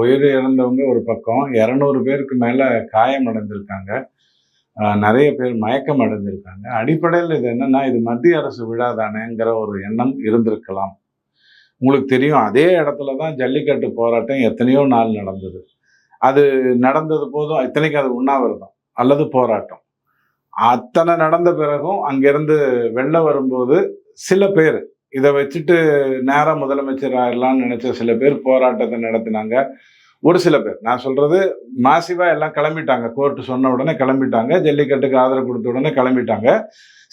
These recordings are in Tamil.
உயிர் இழந்தவங்க ஒரு பக்கம் இரநூறு பேருக்கு மேலே காயம் அடைந்திருக்காங்க. நிறைய பேர் மயக்கம் அடைஞ்சிருக்காங்க அடிப்படையில் இது என்னன்னா இது மத்திய அரசு விழா தானேங்கிற ஒரு எண்ணம் இருந்திருக்கலாம். உங்களுக்கு தெரியும் அதே இடத்துல தான் ஜல்லிக்கட்டு போராட்டம் எத்தனையோ நாள் நடந்தது. அது நடந்தது போதும் இத்தனைக்கு அது உண்ணாவிரதம் அல்லது போராட்டம். அத்தனை நடந்த பிறகும் அங்கேருந்து வெளில வரும்போது சில பேர் இதை வச்சுட்டு நேரம் முதலமைச்சர் ஆயிடலாம்னு நினைச்ச சில பேர் போராட்டத்தை நடத்தினாங்க. ஒரு சில பேர் நான் சொல்றது மாசிவா எல்லாம் கிளம்பிட்டாங்க. கோர்ட்டு சொன்ன உடனே கிளம்பிட்டாங்க. ஜல்லிக்கட்டுக்கு ஆதரவு கொடுத்த உடனே கிளம்பிட்டாங்க.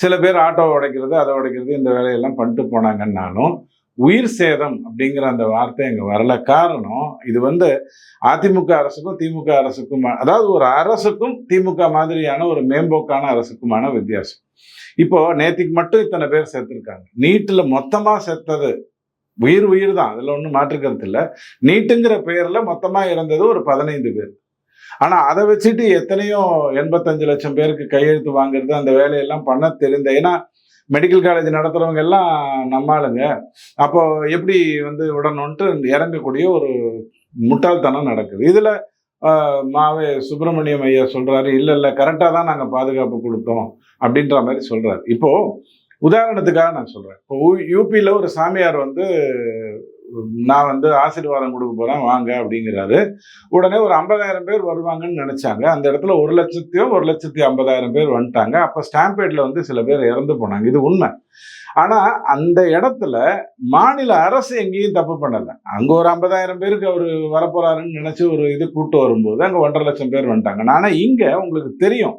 சில பேர் ஆட்டோ உடைக்கிறது அதை உடைக்கிறது இந்த வேலையெல்லாம் பண்ணிட்டு போனாங்கன்னாலும் உயிர் சேதம் அப்படிங்கிற அந்த வார்த்தை இங்க வரல. காரணம் இது வந்து அதிமுக அரசுக்கும் திமுக அரசுக்கும் அதாவது ஒரு அரசுக்கும் திமுக மாதிரியான ஒரு மேம்போக்கான அரசுக்குமான வித்தியாசம். இப்போ நேத்திக்கு மட்டும் இத்தனை பேர் சேர்த்துருக்காங்க. நீட்டுல மொத்தமா செத்தது உயிர் உயிர் தான். அதுல ஒன்றும் மாற்றுக்கிறது இல்லை. நீட்டுங்கிற பெயர்ல மொத்தமா இறந்தது ஒரு பதினைந்து பேர். ஆனா அதை வச்சுட்டு எத்தனையோ எண்பத்தஞ்சு லட்சம் பேருக்கு கையெழுத்து வாங்குறது அந்த வேலையெல்லாம் பண்ண தெரிந்த ஏன்னா மெடிக்கல் காலேஜ் நடத்துறவங்க எல்லாம் நம்ம ஆளுங்க. அப்போ எப்படி வந்து உடனோன்ட்டு இறங்கக்கூடிய ஒரு முட்டாள்தனம் நடக்குது. இதில் மாவே சுப்பிரமணியம் ஐயா சொல்கிறாரு இல்லை இல்லை கரெக்டாக தான் நாங்கள் பாதுகாப்பு கொடுத்தோம் அப்படின்ற மாதிரி சொல்கிறாரு இப்போது உதாரணத்துக்காக நான் சொல்கிறேன் இப்போ யூபியில் ஒரு சாமியார் வந்து நான் வந்து ஆசீர்வாதம் கொடுக்க போகிறேன் வாங்க அப்படிங்கிறாரு. உடனே ஒரு ஐம்பதாயிரம் பேர் வருவாங்கன்னு நினச்சாங்க. அந்த இடத்துல ஒரு லட்சத்தியோ ஒரு லட்சத்தி ஐம்பதாயிரம் பேர் வந்துட்டாங்க. அப்போ ஸ்டாம்பேட்டில் வந்து சில பேர் இறந்து போனாங்க. இது உண்மை. ஆனால் அந்த இடத்துல மாநில அரசு எங்கேயும் தப்பு பண்ணலை. அங்கே ஒரு ஐம்பதாயிரம் பேருக்கு அவர் வரப்போகிறாருன்னு நினச்சி ஒரு இது கூட்டு வரும்போது அங்கே ஒன்றரை லட்சம் பேர் வந்துட்டாங்க. ஆனால் இங்கே உங்களுக்கு தெரியும்.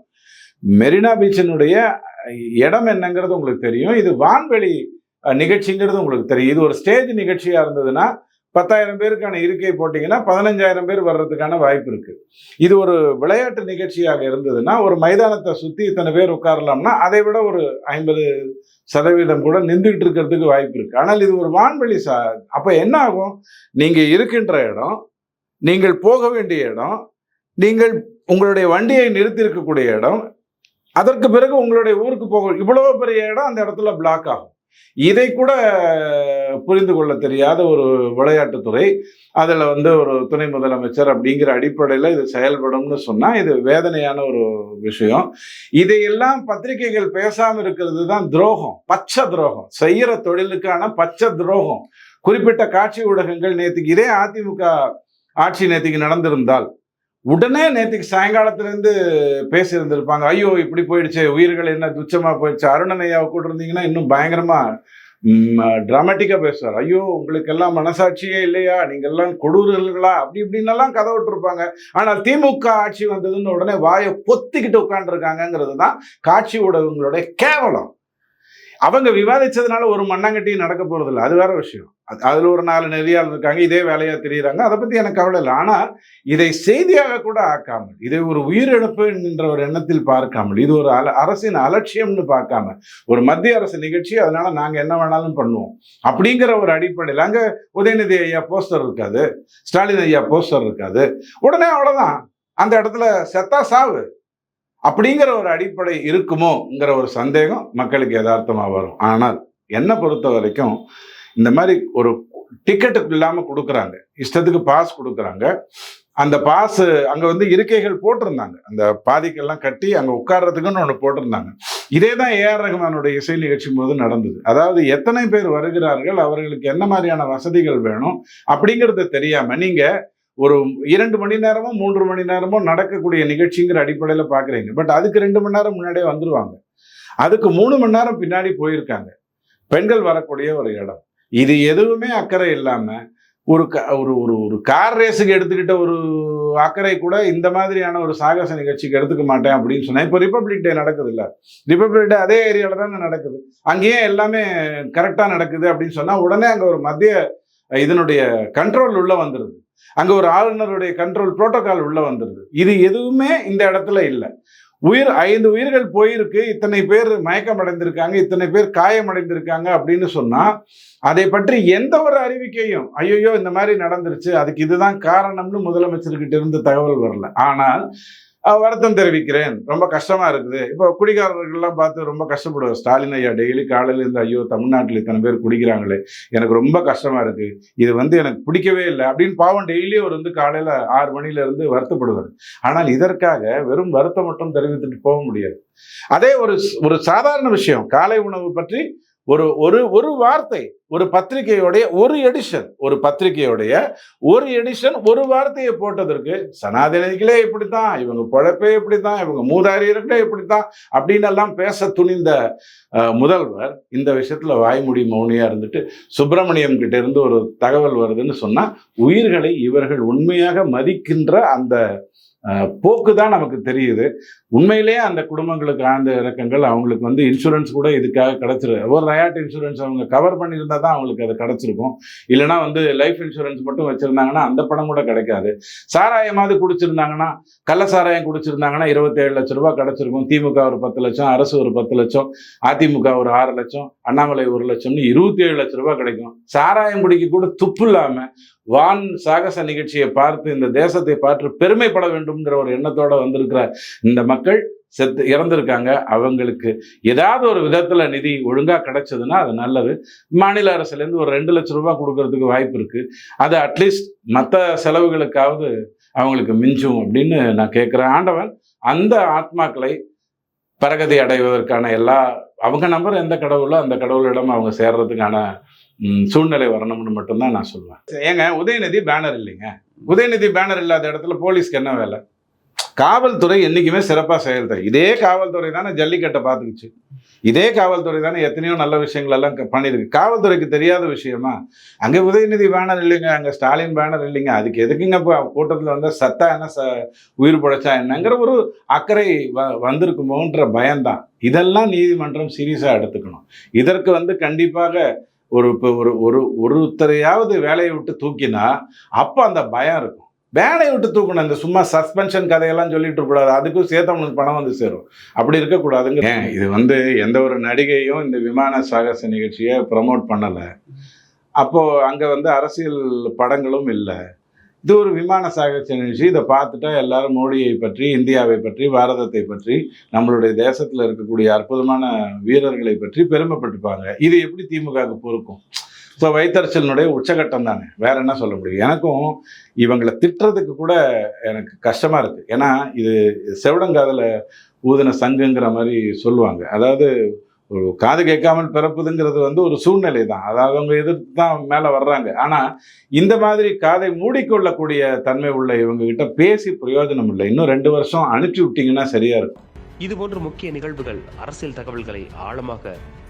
மெரினா பீச்சினுடைய இடம் என்னங்கிறது உங்களுக்கு தெரியும். இது வான்வெளி நிகழ்ச்சிங்கிறது உங்களுக்கு தெரியும். இது ஒரு ஸ்டேஜ் நிகழ்ச்சியாக இருந்ததுன்னா பத்தாயிரம் பேருக்கான இருக்கை போட்டிங்கன்னா பதினஞ்சாயிரம் பேர் வர்றதுக்கான வாய்ப்பு இருக்குது இது ஒரு விளையாட்டு நிகழ்ச்சியாக இருந்ததுன்னா ஒரு மைதானத்தை சுற்றி இத்தனை பேர் உட்காரலாம்னா அதை விட ஒரு ஐம்பது சதவீதம் கூட நின்றுக்கிட்டு இருக்கிறதுக்கு வாய்ப்பு இருக்குது ஆனால் இது ஒரு வான்வெளி சா அப்போ என்ன ஆகும்? நீங்கள் இருக்கின்ற இடம் நீங்கள் போக வேண்டிய இடம் நீங்கள் உங்களுடைய வண்டியை நிறுத்தியிருக்கக்கூடிய இடம் அதற்கு பிறகு உங்களுடைய ஊருக்கு போக இவ்வளோ பெரிய இடம் அந்த இடத்துல பிளாக் ஆகும். இதை கூட புரிந்து கொள்ள தெரியாத ஒரு விளையாட்டுத்துறை அதில் வந்து ஒரு துணை முதலமைச்சர் அப்படிங்கிற அடிப்படையில் இது செயல்படும்னு சொன்னால் இது வேதனையான ஒரு விஷயம். இதையெல்லாம் பத்திரிகைகள் பேசாமல் இருக்கிறது தான் துரோகம் பச்சை துரோகம். செய்கிற தொழிலுக்கான பச்சை துரோகம். குறிப்பிட்ட காட்சி ஊடகங்கள் நேற்றுக்கு இதே அதிமுக ஆட்சி நேற்றுக்கு நடந்திருந்தால் உடனே நேற்றுக்கு சாயங்காலத்திலேருந்து பேசியிருந்திருப்பாங்க. ஐயோ இப்படி போயிடுச்சு உயிர்கள் என்ன துச்சமாக போயிடுச்சு. அருணன் ஐயாவை கூட இருந்தீங்கன்னா இன்னும் பயங்கரமாக டிராமட்டிக்காக பேசுவார். ஐயோ உங்களுக்கு எல்லாம் மனசாட்சியே இல்லையா? நீங்கள் எல்லாம் கொடூரர்களா? அப்படி இப்படின்னெல்லாம் கதை விட்டுருப்பாங்க. ஆனால் திமுக ஆட்சி வந்ததுன்னு உடனே வாயை பொத்திக்கிட்டு உட்காந்துருக்காங்கிறது தான் காட்சி ஊடகங்களுடைய கேவலம். அவங்க விவாதிச்சதுனால ஒரு மண்ணாங்கட்டியும் நடக்க போறதில்ல. அது வேற விஷயம். அது- அதுல ஒரு நாலு நெறியாளர் இருக்காங்க இதே வேலையா தெரியுறாங்க. அதை பத்தி எனக்கு கவலை இல்லை. ஆனால் இதை செய்தியாக கூட ஆக்காமல் இதை ஒரு உயிரிழப்பு என்கின்ற ஒரு எண்ணத்தில் பார்க்காமல் இது ஒரு அல அரசின் அலட்சியம்னு பார்க்காம ஒரு மத்திய அரசு நிகழ்ச்சி அதனால நாங்க என்ன வேணாலும் பண்ணுவோம் அப்படிங்கிற ஒரு அடிப்படையில் அங்க உதயநிதி ஐயா போஸ்டர் இருக்காது ஸ்டாலின் ஐயா போஸ்டர் இருக்காது. உடனே அவ்வளவுதான். அந்த இடத்துல செத்தா சாவு. அப்படிங்கிற ஒரு அடிப்படை இருக்குமோங்கிற ஒரு சந்தேகம் மக்களுக்கு யதார்த்தமாக வரும். ஆனால் என்னை பொறுத்த வரைக்கும் இந்த மாதிரி ஒரு டிக்கெட்டுக்கு இல்லாமல் கொடுக்குறாங்க. இஷ்டத்துக்கு பாஸ் கொடுக்குறாங்க. அந்த பாஸ் அங்கே வந்து இருக்கைகள் போட்டிருந்தாங்க. அந்த பாதிக்கெல்லாம் கட்டி அங்கே உட்கார்றதுக்குன்னு ஒன்று போட்டிருந்தாங்க. இதே தான் ஏஆர் ரஹ்மானுடைய இசை நிகழ்ச்சி போது நடந்தது. அதாவது எத்தனை பேர் வருகிறார்கள் அவர்களுக்கு என்ன மாதிரியான வசதிகள் வேணும் அப்படிங்கிறது தெரியாமல் நீங்கள் ஒரு இரண்டு மணி நேரமோ மூன்று மணி நேரமோ நடக்கக்கூடிய நிகழ்ச்சிங்கிற அடிப்படையில் பார்க்குறீங்க பட் அதுக்கு ரெண்டு மணி நேரம் முன்னாடியே வந்துடுவாங்க அதுக்கு மூணு மணி நேரம் பின்னாடி போயிருக்காங்க. பெண்கள் வரக்கூடிய ஒரு இடம். இது எதுவுமே அக்கறை இல்லாமல் ஒரு க ஒரு ஒரு ஒரு கார் ரேஸுக்கு எடுத்துக்கிட்ட ஒரு அக்கறை கூட இந்த மாதிரியான ஒரு சாகச நிகழ்ச்சிக்கு எடுத்துக்க மாட்டேன் அப்படின்னு சொன்னேன் இப்போ ரிப்பப்ளிக் டே நடக்குது இல்லை? ரிப்பப்ளிக் டே அதே ஏரியாவில் தானே நடக்குது. அங்கேயே எல்லாமே கரெக்டாக நடக்குது அப்படின்னு சொன்னால் உடனே அங்கே ஒரு மத்திய இதனுடைய கண்ட்ரோல் உள்ள வந்துடுது அங்க ஒரு ஆளுநருடைய கண்ட்ரோல் புரோட்டோகால் உள்ள வந்துடுது இது எதுவுமே இந்த இடத்துல இல்லை. உயிர் ஐந்து உயிர்கள் போயிருக்கு. இத்தனை பேர் மயக்கம் அடைந்திருக்காங்க இத்தனை பேர் காயம் அடைந்திருக்காங்க அப்படின்னு சொன்னா அதை பற்றி எந்த ஒரு அறிவிக்கையும் ஐயோ இந்த மாதிரி நடந்துருச்சு. அதுக்கு இதுதான் காரணம்னு முதலமைச்சர்கிட்ட இருந்து தகவல் வரல. ஆனால் வருத்தம் தெரிவிக்கிறேன். ரொம்ப கஷ்டமா இருக்குது. இப்போ குடிகாரர்கள்லாம் பார்த்து ரொம்ப கஷ்டப்படுவார் ஸ்டாலின் ஐயா டெய்லி காலையில இருந்து ஐயோ தமிழ்நாட்டில் இத்தனை பேர் குடிக்கிறாங்களே. எனக்கு ரொம்ப கஷ்டமா இருக்கு. இது வந்து எனக்கு பிடிக்கவே இல்லை அப்படின்னு பாவம் டெய்லி அவர் வந்து காலையில ஆறு மணில இருந்து வருத்தப்படுவார். ஆனால் இதற்காக வெறும் வருத்தம் மட்டும் தெரிவித்துட்டு போக முடியாது. அதே ஒரு ஒரு சாதாரண விஷயம். காலை உணவு பற்றி ஒரு ஒரு ஒரு வார்த்தை ஒரு பத்திரிகையுடைய ஒரு எடிஷன் ஒரு பத்திரிகையுடைய ஒரு எடிஷன் ஒரு வார்த்தையை போட்டதற்கு சனாதனிகளே இப்படித்தான் இவங்க பொழப்பே இப்படித்தான் இவங்க மூதாரியர்களே இப்படித்தான் அப்படின்னு எல்லாம் பேச துணிந்த அஹ், முதல்வர் இந்த விஷயத்துல வாய்மொழி மௌனியா இருந்துட்டு சுப்பிரமணியம் கிட்ட இருந்து ஒரு தகவல் வருதுன்னு சொன்னா உயிர்களை இவர்கள் உண்மையாக மதிக்கின்ற அந்த போக்கு தான் நமக்கு தெரியுது. உண்மையிலேயே அந்த குடும்பங்களுக்கு ஆழ்ந்த இறக்கங்கள் அவங்களுக்கு வந்து இன்சூரன்ஸ் கூட இதுக்காக கிடைச்சிரு ஒரு ரயாட் இன்சூரன்ஸ் அவங்க கவர் பண்ணியிருந்தா தான் அவங்களுக்கு அது கிடைச்சிருக்கும். இல்லைன்னா வந்து லைஃப் இன்சூரன்ஸ் மட்டும் வச்சிருந்தாங்கன்னா அந்த பணம் கூட கிடைக்காது. சாராயமாவது குடிச்சிருந்தாங்கன்னா கள்ள சாராயம் குடிச்சிருந்தாங்கன்னா இருபத்தேழு லட்ச ரூபா கிடைச்சிருக்கும். திமுக ஒரு பத்து லட்சம் அரசு ஒரு பத்து லட்சம் அதிமுக ஒரு ஆறு லட்சம் அண்ணாமலை ஒரு லட்சம்னு இருபத்தி ஏழு லட்ச ரூபா கிடைக்கும். சாராயம் குடிக்க கூட துப்பு இல்லாம வான் சாகச நிகழ்ச்சியை பார்த்து இந்த தேசத்தை பார்த்து பெருமைப்பட வேண்டும்ங்கிற ஒரு எண்ணத்தோட வந்திருக்கிற இந்த மக்கள் செத்து இறந்திருக்காங்க. அவங்களுக்கு ஏதாவது ஒரு விதத்தில் நிதி ஒழுங்காக கிடைச்சதுன்னா அது நல்லது. மாநில அரசுலேருந்து ஒரு ரெண்டு லட்சம் ரூபா கொடுக்கறதுக்கு வாய்ப்பு இருக்குது அது அட்லீஸ்ட் மற்ற செலவுகளுக்காவது அவங்களுக்கு மிஞ்சும் அப்படின்னு நான் கேட்குறேன் ஆண்டவன் அந்த ஆத்மாக்களை பரகதி அடைவதற்கான எல்லா அவங்க நம்பர் எந்த கடவுளோ அந்த கடவுளிடம் அவங்க சேர்றதுக்கான சூழ்நிலை வரணும்னு மட்டும்தான் நான் சொல்லுவேன் ஏங்க உதயநிதி பேனர் இல்லைங்க. உதயநிதி பேனர் இல்லாத இடத்துல போலீஸ்க்கு என்ன வேலை? காவல்துறை என்றைக்குமே சிறப்பாக செயல்தான் இதே காவல்துறை தானே ஜல்லிக்கட்டை பார்த்துக்குச்சு. இதே காவல்துறை தானே எத்தனையோ நல்ல விஷயங்கள் எல்லாம் க- பண்ணியிருக்கு. காவல்துறைக்கு தெரியாத விஷயமா? அங்கே உதயநிதி பேனர் இல்லைங்க அங்கே ஸ்டாலின் பேனர் இல்லைங்க. அதுக்கு எதுக்குங்க இப்போ கூட்டத்தில் வந்து சத்தா என்ன ச உயிர் பிழைச்சா என்னங்கிற ஒரு அக்கறை வ வந்திருக்குமோன்ற பயம்தான் இதெல்லாம் நீதிமன்றம் சீரியஸாக எடுத்துக்கணும். இதற்கு வந்து கண்டிப்பாக ஒரு இப்போ ஒரு ஒரு ஒருத்தரையாவது வேலையை விட்டு தூக்கினா அப்போ அந்த பயம் இருக்கும். வேலையை விட்டு தூக்கணும். இந்த சும்மா சஸ்பென்ஷன் கதையெல்லாம் சொல்லிட்டு கூடாது அதுக்கும் சேர்த்து அவனுக்கு பணம் வந்து சேரும். அப்படி இருக்கக்கூடாதுங்க. ஏன்? இது வந்து எந்த ஒரு நடிகையும் இந்த விமான சாகச நிகழ்ச்சியை ப்ரமோட் பண்ணலை. அப்போது அங்கே வந்து அரசியல் படங்களும் இல்லை. இது ஒரு விமான சாகச நிகழ்ச்சி. இதை பார்த்துட்டா எல்லாரும் மோடியை பற்றி இந்தியாவை பற்றி பாரதத்தை பற்றி நம்மளுடைய தேசத்தில் இருக்கக்கூடிய அற்புதமான வீரர்களை பற்றி பெருமைப்பட்டுப்பாங்க. இது எப்படி திமுகவுக்கு பொறுக்கும்? ஸோ வைத்தறிச்சலினுடைய உச்சகட்டம் தானே. வேற என்ன சொல்ல முடியும்? எனக்கும் இவங்களை திட்டுறதுக்கு கூட எனக்கு கஷ்டமா இருக்கு. ஏன்னா இது செவடங்காதில் ஊதின சங்குங்கிற மாதிரி சொல்லுவாங்க. அதாவது ஒரு காது கேட்காமல் பிறப்புதுங்கிறது வந்து ஒரு சூழ்நிலை தான். அதாவது அவங்க எதிர்த்து தான் மேலே வர்றாங்க. ஆனால் இந்த மாதிரி காதை மூடிக்கொள்ளக்கூடிய தன்மை உள்ள இவங்ககிட்ட பேசி பிரயோஜனம் இல்லை. இன்னும் ரெண்டு வருஷம் அனுப்பிச்சி விட்டீங்கன்னா சரியா இருக்கும். இதுபோன்ற முக்கிய நிகழ்வுகள் அரசியல் தகவல்களை ஆழமாக